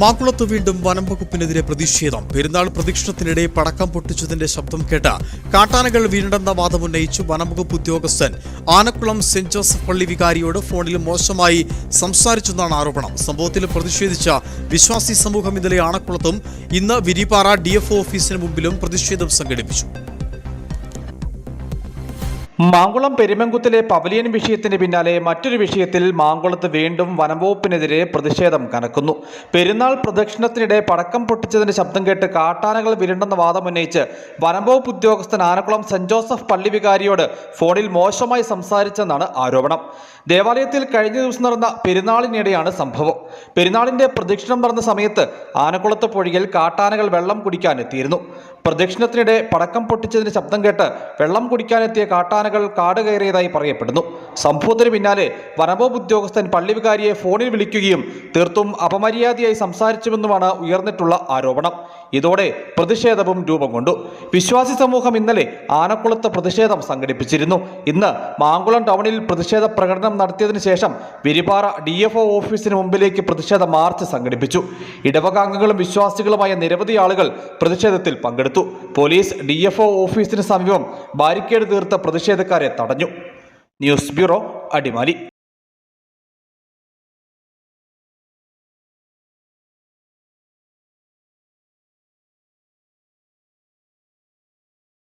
മാക്കുളത്ത് വീണ്ടും വനം വകുപ്പിനെതിരെ പ്രതിഷേധം. പെരുന്നാൾ പ്രദക്ഷിണത്തിനിടെ പടക്കം പൊട്ടിച്ചതിന്റെ ശബ്ദം കേട്ട കാട്ടാനകൾ വീണ്ടെന്ന വാദമുന്നയിച്ചു വനം വകുപ്പ് ഉദ്യോഗസ്ഥൻ ആനക്കുളം സെന്റ് ജോസഫ് പള്ളി വികാരിയോട് ഫോണിൽ മോശമായി സംസാരിച്ചെന്നാണ് ആരോപണം. സംഭവത്തിൽ പ്രതിഷേധിച്ച വിശ്വാസി സമൂഹം ഇന്നലെ ആനക്കുളത്തും ഇന്ന് വിരിപാറ ഡി ഓഫീസിന് മുമ്പിലും പ്രതിഷേധം സംഘടിപ്പിച്ചു. മാങ്കുളം പെരുമങ്കുത്തിലെ പവലിയൻ വിഷയത്തിന് പിന്നാലെ മറ്റൊരു വിഷയത്തിൽ മാങ്കുളത്ത് വീണ്ടും വനംവകുപ്പിനെതിരെ പ്രതിഷേധം കനക്കുന്നു. പെരുന്നാൾ പ്രദക്ഷിണത്തിനിടെ പടക്കം പൊട്ടിച്ചതിന്റെ ശബ്ദം കേട്ട് കാട്ടാനകൾ വിരണ്ടെന്ന വാദമുന്നയിച്ച് വനംവകുപ്പ് ഉദ്യോഗസ്ഥൻ ആനക്കുളം സെന്റ് ജോസഫ് പള്ളി വികാരിയോട് ഫോണിൽ മോശമായി സംസാരിച്ചെന്നാണ് ആരോപണം. ദേവാലയത്തിൽ കഴിഞ്ഞ ദിവസം നടന്ന പെരുന്നാളിനിടെയാണ് സംഭവം. പെരുന്നാളിന്റെ പ്രദക്ഷിണം നടന്ന സമയത്ത് ആനക്കുളത്ത് പൊഴിയിൽ കാട്ടാനകൾ വെള്ളം കുടിക്കാനെത്തിയിരുന്നു. പ്രദക്ഷിണത്തിനിടെ പടക്കം പൊട്ടിച്ചതിന്റെ ശബ്ദം കേട്ട് വെള്ളം കുടിക്കാനെത്തിയ കാട്ടാനകൾ കാട് കയറിയതായി പറയപ്പെടുന്നു. സംഭവത്തിന് പിന്നാലെ വനംവകുപ്പ് ഉദ്യോഗസ്ഥൻ പള്ളിവികാരിയെ ഫോണിൽ വിളിക്കുകയും തീർത്തും അപമര്യാദയായി സംസാരിച്ചുവെന്നുമാണ് ഉയർന്നിട്ടുള്ള ആരോപണം. ഇതോടെ പ്രതിഷേധവും രൂപം കൊണ്ടു. വിശ്വാസി സമൂഹം ഇന്നലെ ആനക്കുളത്ത് പ്രതിഷേധം സംഘടിപ്പിച്ചിരുന്നു. ഇന്ന് മാങ്കുളം ടൗണിൽ പ്രതിഷേധ പ്രകടനം നടത്തിയതിനു ശേഷം വിരിപാറ ഡി എഫ് ഒ ഓഫീസിന് മുമ്പിലേക്ക് പ്രതിഷേധ മാർച്ച് സംഘടിപ്പിച്ചു. ഇടവകാംഗങ്ങളും വിശ്വാസികളുമായ നിരവധി ആളുകൾ പ്രതിഷേധത്തിൽ പങ്കെടുത്തു. പോലീസ് ഡി ഓഫീസിന് സമീപം ബാരിക്കേഡ് തീർത്ത പ്രതിഷേധക്കാരെ തടഞ്ഞു. News bureau Adimali.